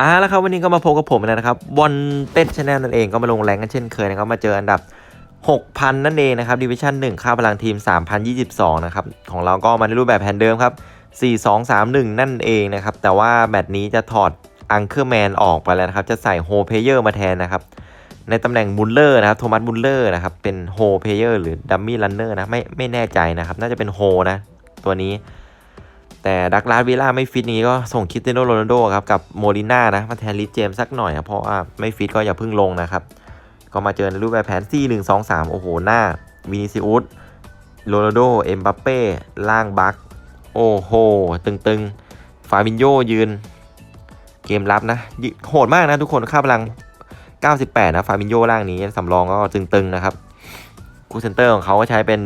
อ่าแล้วครับวันนี้ก็มาพบกับผมนะครับบอลเต้นชาแนลนั่นเองก็มาลงแรงกันเช่นเคยนะครับมาเจออันดับ 6,000 นั่นเองนะครับดิวิชั่น1 ค่าพลังทีม 3,022 นะครับ ของเราก็มาในรูปแบบแผนเดิมครับ 4-2-3-1 นั่นเองนะครับ แต่ว่าแมตช์นี้จะถอดอังเคอร์แมนออกไปแล้วนะครับ จะใส่โฮเพเยอร์มาแทนนะครับ ในตำแหน่งบุลเลอร์นะครับโทมัสบุลเลอร์นะครับเป็นโฮเพเยอร์หรือดัมมี่รันเนอร์นะไม่ไม่แน่ใจนะครับ น่าจะเป็นโฮนะตัวนี้ แต่ดักลาสวิล่าไม่ฟิตนี้ก็ส่งคิสเตโนโรนัลโดครับกับโมลิน่านะมาแทนลิสเจมสักหน่อยครับเพราะว่าไม่ฟิตก็อย่าเพิ่งลงนะครับ ก็มาเจอในรูปแบบแผน 4 1 2 3 โอ้โห หน้าวินิซิอุสโรนัลโดเอ็มบัปเป้ล่างบักโอ้โห ตึงๆ ฟาบินโยยืน เกมรับนะโหดมากนะทุกคนค่าพลัง 98 นะ ฟาบินโยล่างนี้สำรองก็ตึงๆ นะครับ คู่เซนเตอร์ของเขาก็ใช้เป็น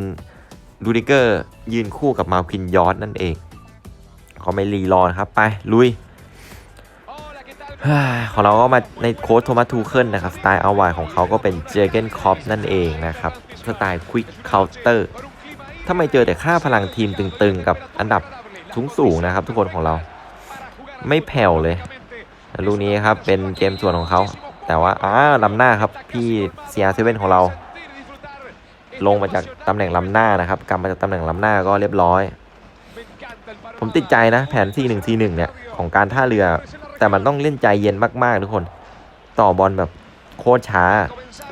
ดูดิเกอร์ยืนคู่กับมาคินยอร์ดนั่นเอง เขาไม่รีรอนะครับ ไป ลุยของเราก็มาในโค้ดโทมัสทูเคิลนะครับ สไตล์เอาไวของเขาก็เป็นเจเกนคอปนั่นเองนะครับ สไตล์ควิกเคาน์เตอร์ถ้าไม่เจอแต่ค่าพลังทีมตึงๆ กับอันดับสูงๆนะครับ ทุกคนของเรา ไม่แผ่วเลยแล้วลูกนี้ครับเป็นเกมส่วนของเขา แต่ว่าอ้าลำหน้าครับพี่เซียเซเว่นของเรา ลงมาจากตำแหน่งลำหน้านะครับกลับมาจากตำแหน่งลำหน้าก็เรียบร้อย ผมติดใจนะแผน4 1 4 1เนี่ยของการท่าเรือ แต่มันต้องเล่นใจเย็นมากๆทุกคน ต่อบอลแบบโคตรช้า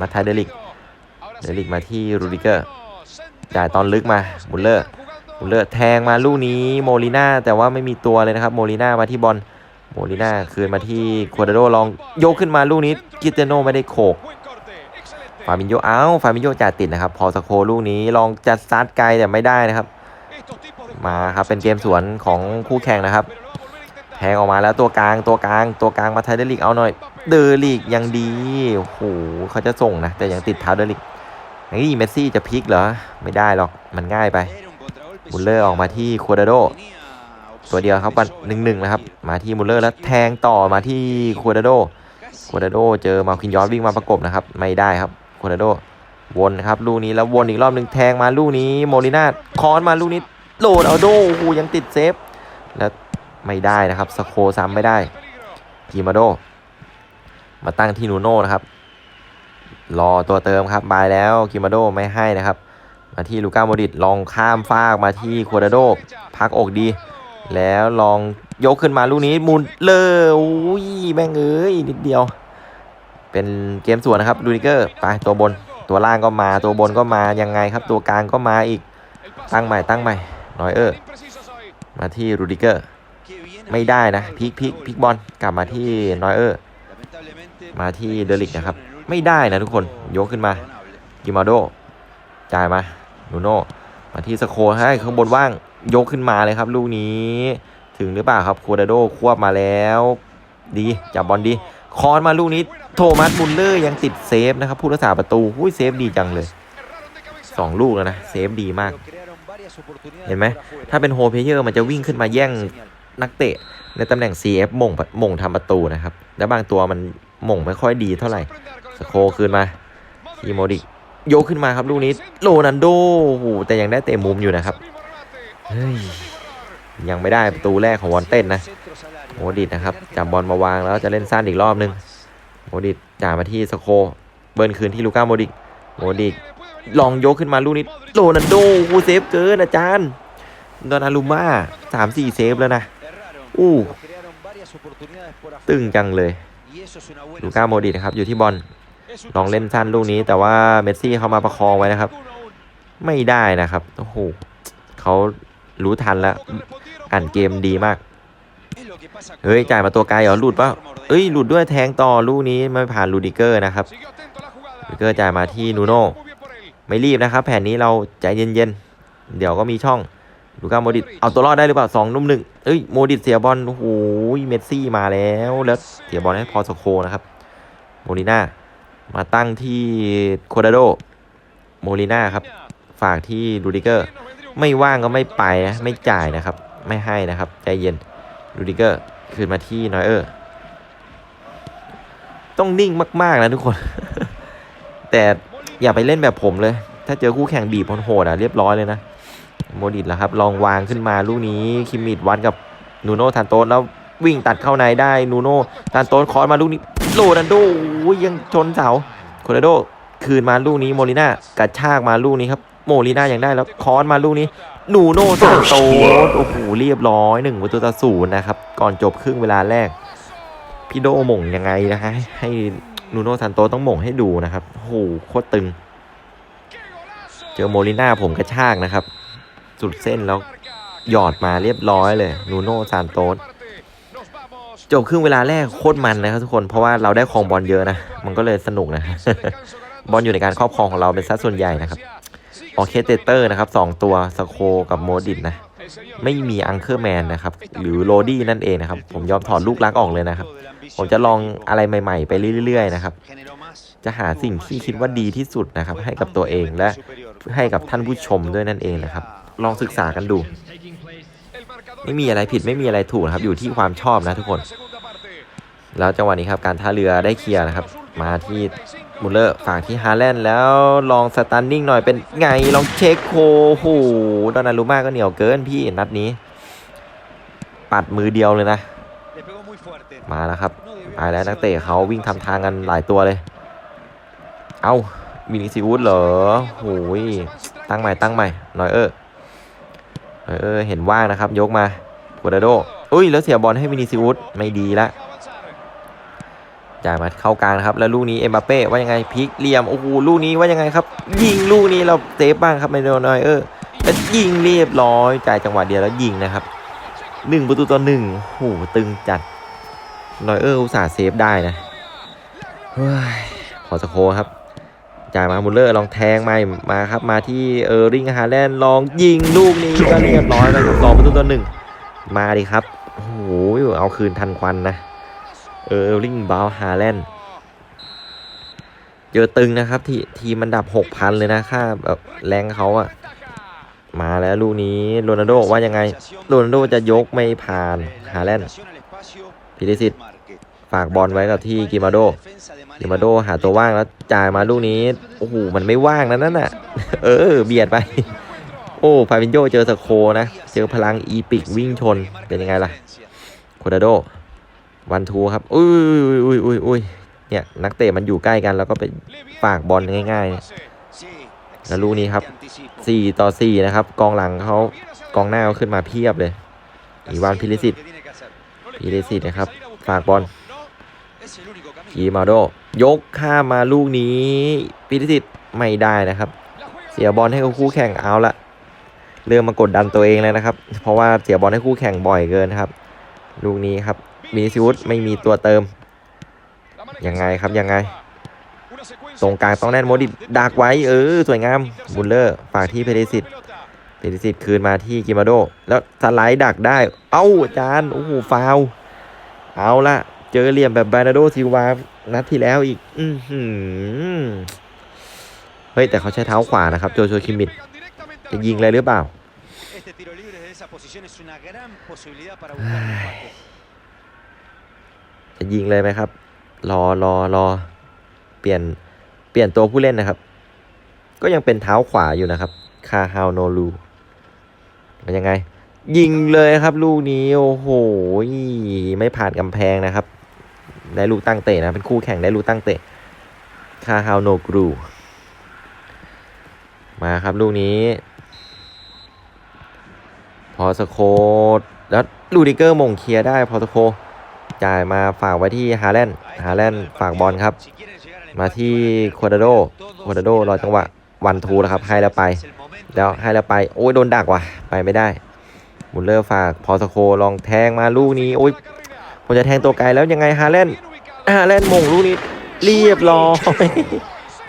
มาทายเดลิก เดลิกมาที่รูดิเกอร์จ่ายตอนลึกมาบุลเลอร์บุลเลอร์แทงมาลูกนี้โมลิน่าแต่ว่าไม่มีตัวเลยนะครับโมลิน่ามาที่บอลโมลิน่าคืนมาที่ควาดาโดลองโยกขึ้นมาลูกนี้กิเตโนไม่ได้โขกฟาบินโยเอ้าฟาบินโยจ่ายติดนะครับ พอสโคลูกนี้ลองจัดซัดไกลแต่ไม่ได้นะครับ มาครับเป็นเกมสวนของคู่แข่งนะครับแทงออกมาแล้วตัวกลางตัวกลางตัวกลางมาไทยเดลิกเอาหน่อย เดอลิกยังดีโอ้โหเขาจะส่งนะ แต่ยังติดเท้าเดลิกนี่เมสซี่จะพลิกเหรอ ไม่ได้หรอกมันง่ายไปมุลเลอร์ออกมาที่ควาดาโดตัวเดียวครับกันหนึ่งหนึ่งนะครับ มาที่มุลเลอร์แล้วแทงต่อมาที่ควาดาโดควาดาโดเจอมาคินยอสวิ่งมาประกบนะครับ ไม่ได้ครับควาดาโดวนครับลูกนี้แล้ววนอีกรอบหนึ่งแทงมาลูกนี้โมลิน่าคอนมาลูกนี้ โหลดเอาโดโอ้โหยังติดเซฟ แล้วไม่ได้นะครับสโคซ้ำไม่ได้กิมาโด มาตั้งที่นูโน่นะครับ รอตัวเติมครับบายแล้วกิมาโดไม่ให้นะครับ มาที่ลูก้าโมดิตลองข้ามฟากมาที่ควาดาโด พักอกดี แล้วลองยกขึ้นมาลูกนี้มุนเลออุ้ยแม่งเอ้ยนิดเดียว เป็นเกมสวนนะครับดูนิเกอร์ไปตัวบนตัวล่างก็มาตัวบนก็มายังไงครับ ตัวกลางก็มาอีกตั้งใหม่ตั้งใหม่ นอยเออร์ มาที่รูดิเกอร์ ไม่ได้นะพลิกพลิกพลิกบอลกลับมาที่นอยเออร์ มาที่เดลิกนะครับ ไม่ได้นะทุกคนยกขึ้นมากิมาโดจ่ายมานูโน่มาที่สโคให้ข้างบนว่างยกขึ้นมาเลยครับ ลูกนี้ถึงหรือเปล่าครับโคดาโดควบมาแล้ว ดีจับบอลดีคอนมาลูกนี้โทมัสบุลเลอร์ยังติดเซฟนะครับ ผู้รักษาประตูหุ้ยเซฟดีจังเลยสองลูกแล้วนะ เซฟดีมาก เห็นไหมถ้าเป็นโฮเพเยอร์มันจะวิ่งขึ้นมาแย่งนักเตะ ในตำแหน่ง CF มงมงทำประตูนะครับ แล้วบางตัวมันมงไม่ค่อยดีเท่าไหร่สโคคืนมาทีโมดิกโยกขึ้นมาครับลูกนี้โรนันโดโอ้โหแต่ยังได้เตะมุมอยู่นะครับเฮ้ยยังไม่ได้ประตูแรกของวอนเต้นนะโมดิตนะครับจับบอลมาวางแล้วจะเล่นสั้นอีกรอบนึงโมดิตจ่ายมาที่สโคเบิร์นคืนที่ลูก้าโมดิกโมดิก ลองยกขึ้นมาลูกนี้โรนันโดกูเซฟเกินอาจารย์ดอนอารุม่าสามสี่เซฟแล้วนะอู้ตึงจังเลยลูก้าโมดิตนะครับอยู่ที่บอลลองเล่นสั้นลูกนี้ แต่ว่าเมสซี่เข้ามาประคองไว้นะครับ ไม่ได้นะครับโอ้โหเขารู้ทันแล้วอ่านเกมดีมากเฮ้ยจ่ายมาตัวไกลเหรอหลุดปะเอ้ยหลุดด้วยแทงต่อลูกนี้ไม่ผ่านลูดิเกอร์นะครับลูดิเกอร์จ่ายมาที่นูโน่ ไม่รีบนะครับ แผนนี้เราใจเย็นๆ เดี๋ยวก็มีช่องลูก้าโมดิตเอาตัวรอดได้หรือเปล่าสองนุ่มหนึ่งเอ้ยโมดิตเสียบอลโอ้โหเมสซี่มาแล้วแล้วเสียบอลให้พอสโคนะครับโมลิน่ามาตั้งที่โคดาโดโมลิน่าครับ ฝากที่ลูดิเกอร์ ไม่ว่างก็ไม่ไปนะไม่จ่ายนะครับ ไม่ให้นะครับ ใจเย็นลูดิเกอร์คืนมาที่นอยเออร์ต้องนิ่งมาก ๆ นะทุกคน แต่ อย่าไปเล่นแบบผมเลย ถ้าเจอคู่แข่งบีบโหดอะเรียบร้อยเลยนะ โมดิตแล้วครับ ลองวางขึ้นมาลูกนี้คิมมิดวัดกับนูโน่ทันโตสแล้ววิ่งตัดเข้าในได้นูโน่ตานโตนคอร์สมาลูกนี้โรนันโดยังชนเสาโคเรโดคืนมาลูกนี้โมลิน่ากระชากมาลูกนี้ครับโมลิน่ายังได้แล้วคอร์สมาลูกนี้นูโน่ซานโตสโอ้โหเรียบร้อยหนึ่งประตูต่อศูนย์นะครับ ก่อนจบครึ่งเวลาแรก พี่โดหม่งยังไงนะฮะให้ นูโน่ซานโตต้องหม่งให้ดูนะครับโอ้โหโคตรตึง เจอโมลิน่าผมกระชากนะครับ สุดเส้นแล้วหยอดมาเรียบร้อยเลยนูโน่ซานโตสจบครึ่งเวลาแรกโคตรมันนะครับทุกคนเพราะว่าเราได้ครองบอลเยอะนะ มันก็เลยสนุกนะ บอลอยู่ในการครอบครองของเราเป็นสัดส่วนใหญ่นะครับออเคสเตอร์นะครับสองตัวสโคกับโมดิตนะ ไม่มีอังเคอร์แมนนะครับ หรือโรดี้นั่นเองนะครับ ผมยอมถอดลูกรักออกเลยนะครับ ผมจะลองอะไรใหม่ ๆ ไปเรื่อย ๆ นะครับ จะหาสิ่งที่คิดว่าดีที่สุดนะครับ ให้กับตัวเองและให้กับท่านผู้ชมด้วยนั่นเองนะครับ ลองศึกษากันดู ไม่มีอะไรผิดไม่มีอะไรถูกนะครับ อยู่ที่ความชอบนะทุกคน แล้วจังหวะนี้ครับการท่าเรือได้เคลียร์นะครับ มาที่มุลเลอร์ฝากที่ฮาแลนด์แล้วลองสตันนิ่งหน่อยเป็นไงลองเช็คโคโอ้โหดอนนารุมาก็เหนียวเกินพี่นัดนี้ ปัดมือเดียวเลยนะ มาแล้วครับไปแล้วนักเตะเขาวิ่งทำทางกันหลายตัวเลย เอาวินิซิวุสเหรอโอ้ยตั้งใหม่ตั้งใหม่นอยเออหน่อยเออเห็นว่างนะครับ ยกมากัวดาโดอุ้ยแล้วเสียบอลให้วินิซิวุสไม่ดีละจ่ายมาเข้ากลางนะครับ แล้วลูกนี้เอ็มบัปเป้ว่ายังไงพลิกเหลี่ยมโอ้โหลูกนี้ว่ายังไงครับ ยิงลูกนี้เราเซฟบ้างครับไมโดนอยเออแล้วยิงเรียบร้อยจ่ายจังหวะเดียวแล้วยิงนะครับหนึ่งประตูต่อหนึ่งโอ้โหตึงจัด นอยเออร์อุตส่าห์เซฟได้นะเฮ้ยพอสโคครับ จ่ายมามุลเลอร์ลองแทงมามาครับมาที่เออร์ริงฮาแลนด์ลองยิงลูกนี้ก็เรียบร้อยแล้วครับสองประตูต่อหนึ่งมาดิครับโอ้โหเอาคืนทันควันนะเออร์ริงบาวฮาแลนด์เจอตึงนะครับที่ทีมมันดับหกพันเลยนะค่าแบบแรงเขาอะมาแล้วลูกนี้โรนัลโดว่ายังไงโรนัลโดจะยกไม่ผ่านฮาแลนด์ พิริสิตฝากบอลไว้กับที่กิมาโดกิมาโดหาตัวว่างแล้วจ่ายมาลูกนี้ โอ้โห มันไม่ว่างนะนั่นน่ะ เออ เบียดไป โอ้พาวินโยเจอสโคนะ เจอพลังอีปิกวิ่งชน เป็นยังไงล่ะ โคดาโด วันทูครับ อุ้ยอุ้ยอุ้ยอุ้ยเนี่ย นักเตะมันอยู่ใกล้กัน แล้วก็ไปฝากบอลง่ายๆ แล้วลูกนี้ครับ 4 ต่อ 4 นะครับ กองหลังเขากองหน้าเขาขึ้นมาเพียบเลยอีวานพิริสิต พิริสิตนะครับ ฝากบอลกีมาโด ยกข้ามมาลูกนี้พิริสิตไม่ได้นะครับ เสียบอลให้กับคู่แข่งเอาละเริ่มมากดดันตัวเองแล้วนะครับ เพราะว่าเสียบอลให้คู่แข่งบ่อยเกินครับ ลูกนี้ครับมีซิวุฒไม่มีตัวเติม ยังไงครับยังไงตรงกลางต้องแน่นโมดิดักไว้เออสวยงามบุลเลอร์ฝากที่เพเดซิต เพเดซิตคืนมาที่กิมาโด แล้วสไลด์ดักได้ เอ้าอาจารย์โอ้โหฟาวล์เอาละเจอเหลี่ยมแบบบานาโดซิลวานัดที่แล้วอีก อือหือเฮ้ย แต่เขาใช้เท้าขวานะครับ โจโชคิมิดจะยิงเลยหรือเปล่า Este tiro libre desde esa posición es una gran posibilidad para buscar un empate. จะยิงเลยไหมครับ รอรอรอ เปลี่ยน เปลี่ยนตัวผู้เล่นนะครับ ก็ยังเป็นเท้าขวาอยู่นะครับ คาฮาวโนลู มันยังไง ยิงเลยครับ ลูกนี้โอ้โหไม่ผ่านกำแพงนะครับ ได้ลูกตั้งเตะนะเป็นคู่แข่งได้ลูกตั้งเตะคาฮาวโนกรู มาครับลูกนี้ พอสโคแล้วลูดิเกอร์มงเคลียร์ได้พอสโคจ่ายมาฝากไว้ที่ฮาแลนด์ฮาแลนด์ฝากบอลครับ มาที่คดาโดคดาโดรอจังหวะวันทูแล้วครับให้แล้วไป es el momento แล้วให้แล้วไป โอ้ยโดนดักว่ะ ไปไม่ได้มุลเลอร์ฝากพอสโคลองแทงมาลูกนี้โอ้ยผมจะแทงตัวไกลแล้วยังไงฮาแลนฮาแลนมงลูกนี้เรียบร้อย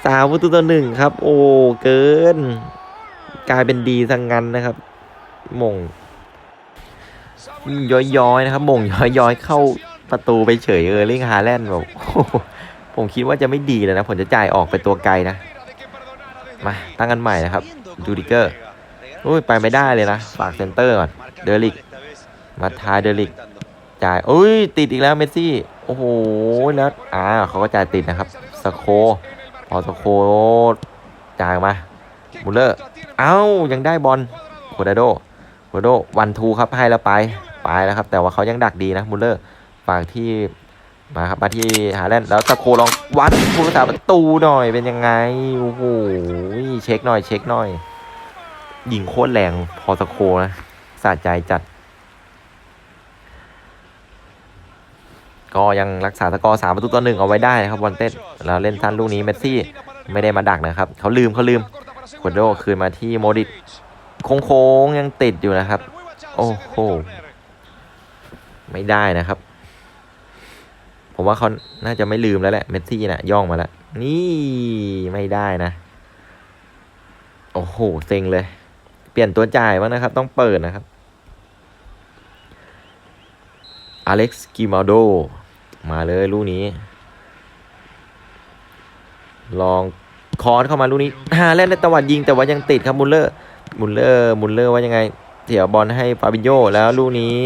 สามประตูต่อหนึ่งครับ โอ้เกิน กลายเป็นดีสังงันนะครับ มง ย้อยๆนะครับ มงย้อยๆเข้าประตูไปเฉยเออร์ลิงฮาแลนด์แบบโอ้โหผมคิดว่าจะไม่ดีเลยนะ ผมจะจ่ายออกไปตัวไกลนะ มาตั้งกันใหม่นะครับ จูดิเกอร์โอ้ยไปไม่ได้เลยนะ ฝากเซนเตอร์ก่อน เดลิก มาทายเดลิก จ่ายโอ้ย ติดอีกแล้วเมสซี่ โอ้โห แล้ว อ่าเขาก็จ่ายติดนะครับ สโคพอสโคจ่ายมามุลเลอร์ เอ้า ยังได้บอลโคดาโดโคดาโดวันทูครับให้แล้วไป ไปแล้วครับ แต่ว่าเขายังดักดีนะมุลเลอร์ ฝากที่ มาครับมาที่หาแลนด์แล้วตะโคลองวัดผู้รักษาประตูหน่อยเป็นยังไงโอ้โหเช็คหน่อยเช็คหน่อยยิงโคตรแรงพอตะโคนะสะใจจัด ก็ยังรักษาสกอร์สามประตูต่อหนึ่งเอาไว้ได้นะครับบอลเต้นแล้วเล่นทันลูกนี้เมสซี่ไม่ได้มาดักนะครับเขาลืมเขาลืมควดโดคืนมาที่โมดิตโค้งๆยังติดอยู่นะครับ โอ้โหไม่ได้นะครับ ผมว่าเขาน่าจะไม่ลืมแล้วแหละเมสซี่นะย่องมาแล้ว นี่ไม่ได้นะ โอ้โหเซ็งเลย เปลี่ยนตัวจ่ายบ้างนะครับ ต้องเปิดนะครับอเล็กซ์กิมาโด มาเลยลูกนี้ ลองคอร์สเข้ามาลูกนี้ฮาเล่นในตะวัดยิงแต่ว่ายังติดครับมุลเลอร์ มุลเลอร์ มุลเลอร์ว่ายังไง เสียบอลให้ฟาบิโยแล้วลูกนี้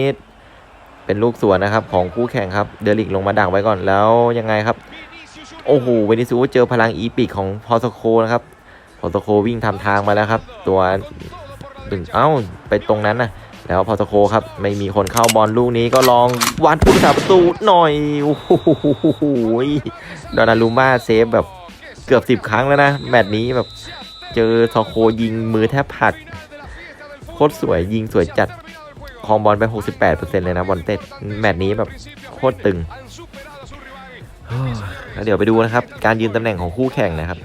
เป็นลูกสวนนะครับของคู่แข่งครับ เดลิกลงมาดักไว้ก่อนแล้วยังไงครับ โอ้โหเวนิซูเจอพลังอีปิกของพอสโคนะครับพอสโควิ่งทำทางมาแล้วครับ ตัวดึงเอ้าไปตรงนั้นนะแล้วพอสโคครับไม่มีคนเข้าบอลลูกนี้ก็ลองวัดผู้รักษาประตูหน่อยโอ้โหดอนารูมาเซฟแบบเกือบสิบ10ครั้งแล้วนะแมตช์นี้แบบเจอทอโคยิงมือแทบผักโคตรสวยยิงสวยจัด ครองบอลไป 68%เลยนะบอลเต้แมตช์นี้แบบโคตรตึงแล้วเดี๋ยวไปดูนะครับ การยืนตำแหน่งของคู่แข่งนะครับ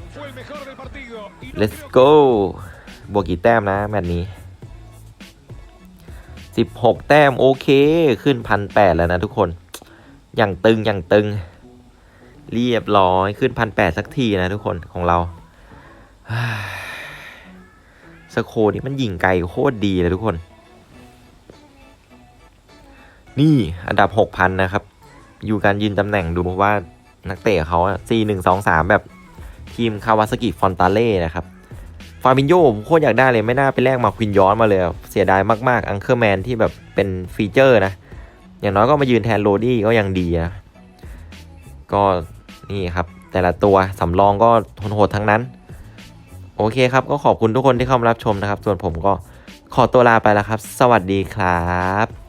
let's go บวกกี่แต้มนะแมตช์นี้ 16 แต้มโอเค ขึ้นพันแปดแล้วนะทุกคน อย่างตึงอย่างตึง เรียบร้อยขึ้นพันแปดสักทีนะทุกคนของเราสโคนี่มันยิงไกลโคตรดีเลยทุกคน นี่อันดับ6,000นะครับ อยู่การยืนตำแหน่งดูเพราะว่านักเตะเขาสี่หนึ่งสองสามแบบทีมคาวาสกิฟอนตาเล่นะครับฟาบินโยผมโคตรอยากได้เลยไม่น่าไปแลกมาควินย้อนมาเลย เสียดายมากๆอังเคอร์แมนที่แบบเป็นฟีเจอร์นะ อย่างน้อยก็มายืนแทนโรดี้ก็ยังดีนะ ก็นี่ครับ แต่ละตัวสำรองก็ทนโหดทั้งนั้น โอเคครับ ก็ขอบคุณทุกคนที่เข้ามารับชมนะครับ ส่วนผมก็ขอตัวลาไปแล้วครับ สวัสดีครับ